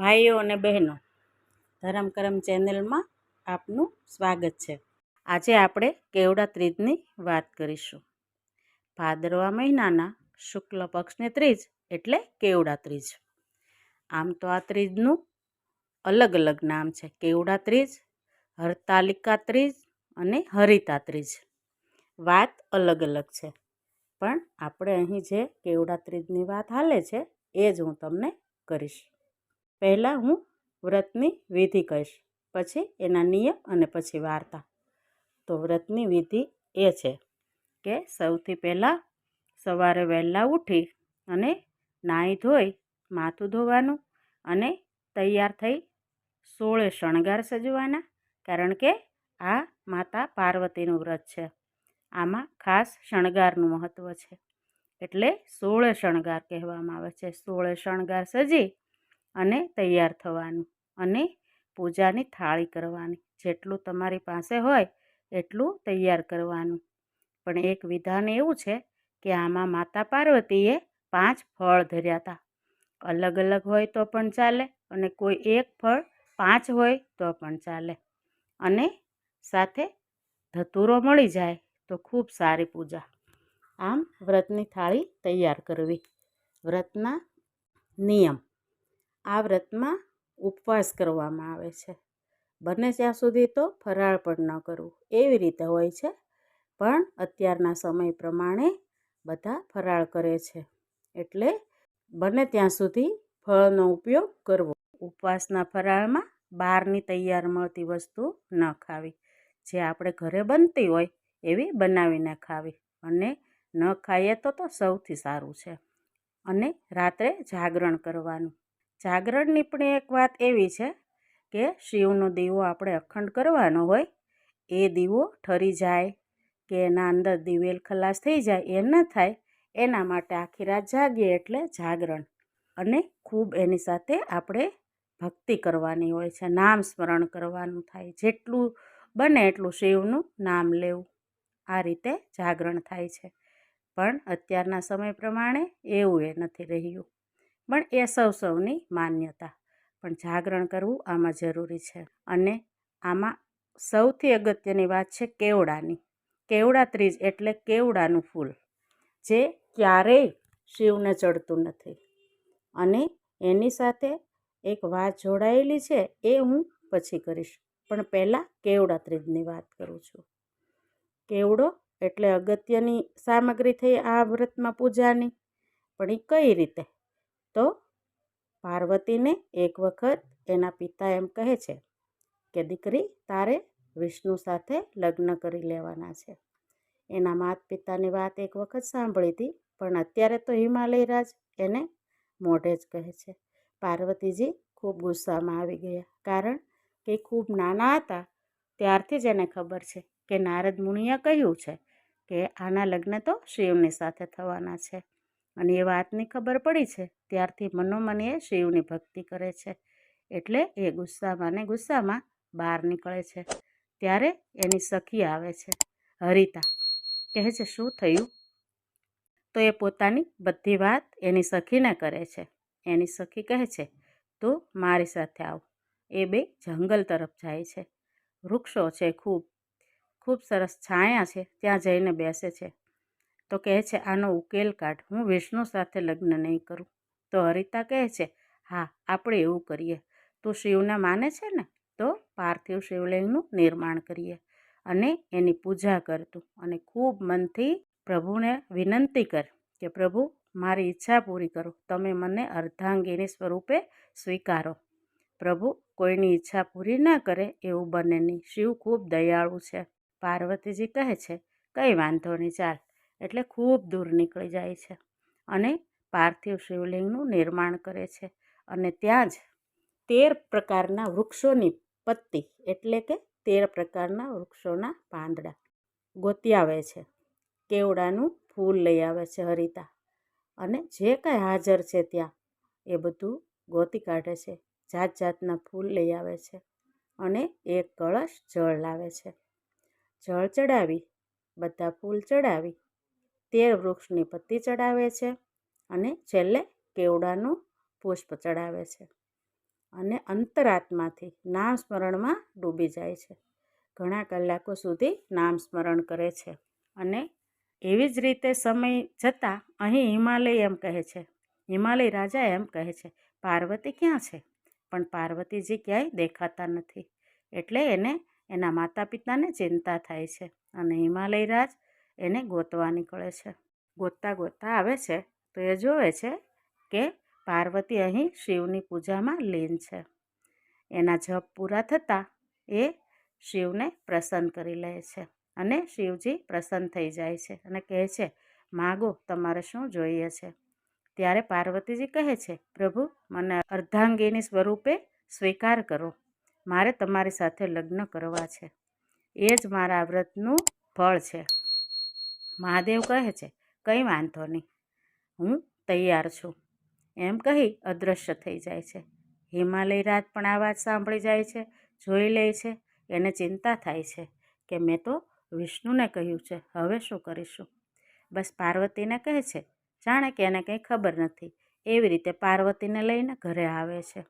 ભાઈઓ અને બહેનો, ધરમ કરમ ચેનલમાં આપનું સ્વાગત છે. આજે આપણે કેવડા ત્રીજની વાત કરીશું. ભાદરવા મહિનાના શુક્લ પક્ષની ત્રીજ એટલે કેવડા ત્રીજ. આમ તો આ ત્રીજનું અલગ અલગ નામ છે. કેવડા ત્રીજ, હરતાલિકા ત્રીજ અને હરિતા ત્રીજ. વાત અલગ અલગ છે. પણ આપણે અહીં જે કેવડા ત્રીજની વાત હાલે છે, એ જ હું તમને કરીશ. પહેલાં હું વ્રતની વિધિ કહીશ, પછી એના નિયમ અને પછી વાર્તા. તો વ્રતની વિધિ એ છે કે સૌથી પહેલાં સવારે વહેલા ઉઠી અને નાહી ધોઈ, માથું ધોવાનું અને તૈયાર થઈ સોળે શણગાર સજવાના, કારણ કે આ માતા પાર્વતીનું વ્રત છે. આમાં ખાસ શણગારનું મહત્ત્વ છે. એટલે સોળે શણગાર કહેવામાં આવે છે. સોળે શણગાર સજી અને તૈયાર થવાનું અને પૂજાની થાળી કરવાની. જેટલું તમારી પાસે હોય એટલું તૈયાર કરવાનું. પણ એક વિધાન એવું છે કે આમાં માતા પાર્વતીએ પાંચ ફળ ધર્યા હતા અલગ અલગ હોય તો પણ ચાલે અને કોઈ એક ફળ પાંચ હોય તો પણ ચાલે. અને સાથે ધતુરો મળી જાય તો ખૂબ સારી પૂજા. આમ વ્રતની થાળી તૈયાર કરવી. વ્રતના નિયમ. આ વ્રતમાં ઉપવાસ કરવામાં આવે છે. બને ત્યાં સુધી તો ફરાળ પણ ન કરવું. એવી રીતે હોય છે. પણ અત્યારના સમય પ્રમાણે બધા ફરાળ કરે છે. એટલે બને ત્યાં સુધી ફળનો ઉપયોગ કરવો. ઉપવાસના ફરાળમાં બહારની તૈયાર મળતી વસ્તુ ન ખાવી. જે આપણે ઘરે બનતી હોય એવી બનાવીને ખાવી. અને ન ખાઈએ તો તો સૌથી સારું છે. અને રાત્રે જાગરણ કરવાનું. જાગરણની પણ એક વાત એવી છે કે શિવનો દીવો આપણે અખંડ કરવાનો હોય, એ દીવો ઠરી જાય, કે એના અંદર દિવેલ ખલાસ થઈ જાય એ ન થાય, એના માટે આખી રાત જાગીએ એટલે જાગરણ. અને ખૂબ એની સાથે આપણે ભક્તિ કરવાની હોય છે, નામ સ્મરણ કરવાનું થાય, જેટલું બને એટલું શિવનું નામ લેવું, આ રીતે જાગરણ થાય છે. પણ અત્યારના સમય પ્રમાણે એવું એ નથી રહ્યું. પણ એ સૌ સૌની માન્યતા. પણ જાગરણ કરવું આમાં જરૂરી છે. અને આમાં સૌથી અગત્યની વાત છે કેવડાની. કેવડા ત્રીજ એટલે કેવડાનું ફૂલ, જે ક્યારેય શિવને ચડતું નથી. અને એની સાથે એક વાત જોડાયેલી છે એ હું પછી કરીશ. પણ પહેલાં કેવડા ત્રીજની વાત કરું છું. કેવડો એટલે અગત્યની સામગ્રી થઈ આ વ્રતમાં પૂજાની. પણ એ કઈ રીતે? તો પાર્વતીને એક વખત એના પિતા એમ કહે છે કે, દીકરી, તારે વિષ્ણુ સાથે લગ્ન કરી લેવાના છે. એના માત પિતાની વાત એક વખત સાંભળી હતી, પણ અત્યારે તો હિમાલય રાજ એને મોઢે જ કહે છે. પાર્વતીજી ખૂબ ગુસ્સામાં આવી ગયા, કારણ કે ખૂબ નાના હતા, ત્યારથી જ એને ખબર છે કે નારદ મુનિએ કહ્યું છે કે, આના લગ્ન તો શિવની સાથે થવાના છે. અને એ વાતની ખબર પડી છે. ત્યારથી મનોમન એ શિવની ભક્તિ કરે છે. એટલે એ ગુસ્સામાં ને ગુસ્સામાં બહાર નીકળે છે. ત્યારે એની સખી આવે છે. હરિતા, કહે છે, શું થયું? તો એ પોતાની બધી વાત એની સખીને કરે છે. એની સખી કહે છે, તું મારી સાથે આવ. એ બે જંગલ તરફ જાય છે. વૃક્ષો છે ખૂબ ખૂબ સરસ છાયા છે. ત્યાં જઈને બેસે છે. તો કહે છે, આનો ઉકેલ કાઢ, હું વિષ્ણુ સાથે લગ્ન નહીં કરું. તો હરિતા કહે છે, હા, આપણે એવું કરીએ. તું શિવને માને છે ને, તો પાર્થિવ શિવલિંગનું નિર્માણ કરીએ અને એની પૂજા કરતું અને ખૂબ મનથી પ્રભુને વિનંતી કર કે, પ્રભુ, મારી ઈચ્છા પૂરી કરો. તમે મને અર્ધાંગીની સ્વરૂપે સ્વીકારો. પ્રભુ, કોઈની ઈચ્છા પૂરી ન કરે એવું બને નહીં. શિવ ખૂબ દયાળુ છે. પાર્વતીજી કહે છે, કંઈ વાંધો નહીં, ચાલ. એટલે ખૂબ દૂર નીકળી જાય છે અને પાર્થિવ શિવલિંગનું નિર્માણ કરે છે. અને ત્યાં જ તેર પ્રકારના વૃક્ષોની પત્તી, એટલે કે તેર પ્રકારના વૃક્ષોના પાંદડા ગોતી આવે છે. કેવડાનું ફૂલ લઈ આવે છે હરિતા. અને જે કાંઈ હાજર છે ત્યાં, એ બધું ગોતી કાઢે છે. જાત જાતના ફૂલ લઈ આવે છે અને એક કળશ જળ લાવે છે. જળ ચડાવી, બધા ફૂલ ચડાવી તેર વૃક્ષની પત્તી ચડાવે છે અને છેલ્લે કેવડાનું પુષ્પ ચડાવે છે. અને અંતરાત્માથી નામ સ્મરણમાં ડૂબી જાય છે. ઘણા કલાકો સુધી નામ સ્મરણ કરે છે અને એવી જ રીતે સમય જતાં અહીં હિમાલય એમ કહે છે. હિમાલય રાજા એમ કહે છે, પાર્વતી ક્યાં છે? પણ પાર્વતીજી ક્યાંય દેખાતા નથી. એટલે એને એના માતા પિતાને ચિંતા થાય છે અને હિમાલય રાજ એને ગોતવા નીકળે છે. ગોતતા ગોતતા આવે છે તો એ જોવે છે કે પાર્વતી અહીં શિવની પૂજામાં લીન છે. એના જપ પૂરા થતાં એ શિવને પ્રસન્ન કરી લે છે અને શિવજી પ્રસન્ન થઈ જાય છે અને કહે છે, માગો, તમારે શું જોઈએ છે? ત્યારે પાર્વતીજી કહે છે, પ્રભુ, મને અર્ધાંગીની સ્વરૂપે સ્વીકાર કરો. મારે તમારી સાથે લગ્ન કરવા છે. એ જ મારા વ્રતનું ફળ છે. મહાદેવ કહે છે, કંઈ વાંધો નહીં, હું તૈયાર છું. એમ કહી અદૃશ્ય થઈ જાય છે. હિમાલય રાત પણ આ વાત સાંભળી જાય છે, જોઈ લે છે, એને ચિંતા થાય છે કે મેં તો વિષ્ણુને કહ્યું છે, હવે શું કરીશું? બસ પાર્વતીને કહે છે, જાણે કે એને કંઈ ખબર નથી, એવી રીતે પાર્વતીને લઈને ઘરે આવે છે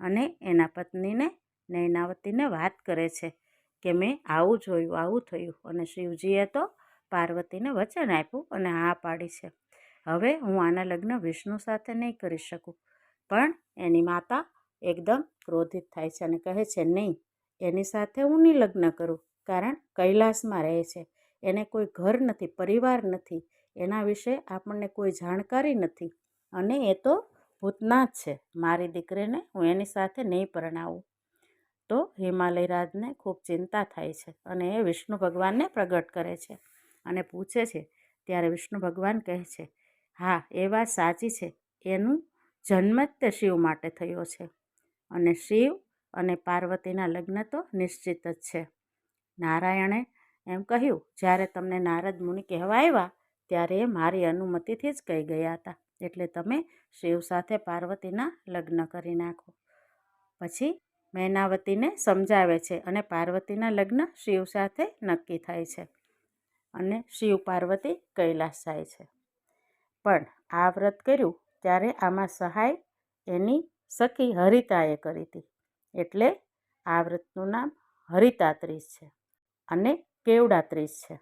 અને એના પત્નીને, નૈનાવતીને વાત કરે છે કે મેં આવું જોયું, આવું થયું અને શિવજીએ તો પાર્વતીને વચન આપ્યું અને હા પાડી છે. હવે હું આના લગ્ન વિષ્ણુ સાથે નહીં કરી શકું, પણ એની માતા એકદમ ક્રોધિત થાય છે અને કહે છે, નહીં, એની સાથે હું નહીં લગ્ન કરું, કારણ કૈલાસમાં રહે છે. એને કોઈ ઘર નથી, પરિવાર નથી. એના વિશે આપણને કોઈ જાણકારી નથી. અને એ તો ભૂતનાથ છે. મારી દીકરીને હું એની સાથે નહીં પરણાવું. તો હિમાલય રાજને ખૂબ ચિંતા થાય છે અને એ વિષ્ણુ ભગવાનને પ્રગટ કરે છે. અને પૂછે છે, ત્યારે વિષ્ણુ ભગવાન કહે છે, હા, એ વાત સાચી છે. એનું જન્મ જ તે શિવ માટે થયો છે. અને શિવ અને પાર્વતીના લગ્ન તો નિશ્ચિત જ છે. નારાયણે એમ કહ્યું, જ્યારે તમને નારદ મુનિ કહેવા આવ્યા ત્યારે મારી અનુમતિથી જ કહી ગયા હતા. એટલે તમે શિવ સાથે પાર્વતીના લગ્ન કરી નાખો. પછી મૈનાવતીને સમજાવે છે અને પાર્વતીના લગ્ન શિવ સાથે નક્કી થાય છે. અને શિવ પાર્વતી કૈલાસ જાય છે. પણ આ વ્રત કર્યું ત્યારે આમાં સહાય એની સખી હરિતાએ કરી હતી. એટલે આ વ્રતનું નામ હરિતા ત્રીજ છે અને કેવડા ત્રીજ છે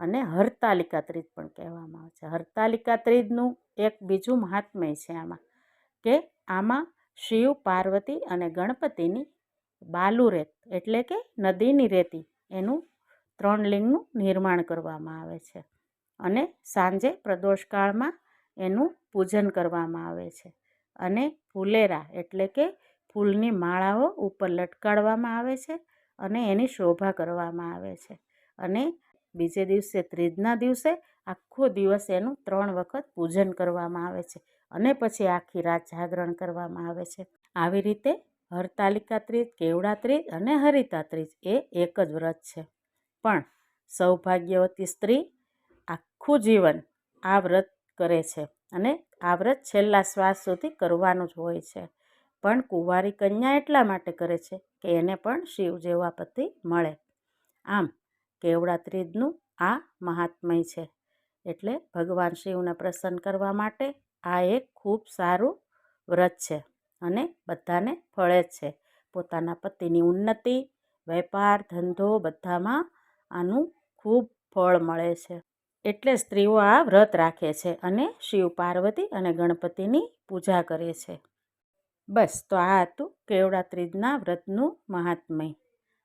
અને હરતાલિકા ત્રીજ પણ કહેવામાં આવે છે. હરતાલિકા ત્રીજનું એક બીજું મહાત્મય છે આમાં કે આમાં શિવ પાર્વતી અને ગણપતિની બાલુ રેત એટલે કે નદીની રેતી એનું ત્રણ લિંગનું નિર્માણ કરવામાં આવે છે અને સાંજે પ્રદોષકાળમાં એનું પૂજન કરવામાં આવે છે. અને ફૂલેરા એટલે કે ફૂલની માળાઓ ઉપર લટકાડવામાં આવે છે અને એની શોભા કરવામાં આવે છે. અને બીજે દિવસે ત્રીજના દિવસે આખો દિવસ એનું ત્રણ વખત પૂજન કરવામાં આવે છે અને પછી આખી રાત જાગરણ કરવામાં આવે છે. આવી રીતે હરતાલિકા ત્રીજ, કેવડા ત્રીજ અને હરિતા ત્રીજ એ એક જ વ્રત છે. પણ સૌભાગ્યવતી સ્ત્રી આખું જીવન આ વ્રત કરે છે અને આ વ્રત છેલ્લા શ્વાસ સુધી કરવાનું જ હોય છે. પણ કુંવારી કન્યા એટલા માટે કરે છે કે એને પણ શિવ જેવા પતિ મળે. આમ કેવડા ત્રીજનું આ મહાત્મય છે. એટલે ભગવાન શિવને પ્રસન્ન કરવા માટે આ એક ખૂબ સારું વ્રત છે અને બધાને ફળે છે. પોતાના પતિની ઉન્નતિ, વેપાર, ધંધો બધામાં આનું ખૂબ ફળ મળે છે. એટલે સ્ત્રીઓ આ વ્રત રાખે છે અને શિવ પાર્વતી અને ગણપતિની પૂજા કરે છે. બસ, તો આ હતું કેવડા ત્રીજના વ્રતનું મહાત્મય.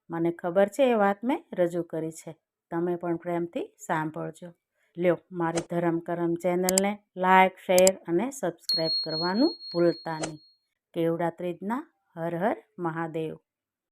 મને ખબર છે એ વાત મેં રજૂ કરી છે. તમે પણ પ્રેમથી સાંભળજો. લ્યો, મારી ધરમ કરમ ચેનલને લાઇક શેર અને સબસ્ક્રાઈબ કરવાનું ભૂલતા નહીં. કેવડા ત્રીજના હર હર મહાદેવ.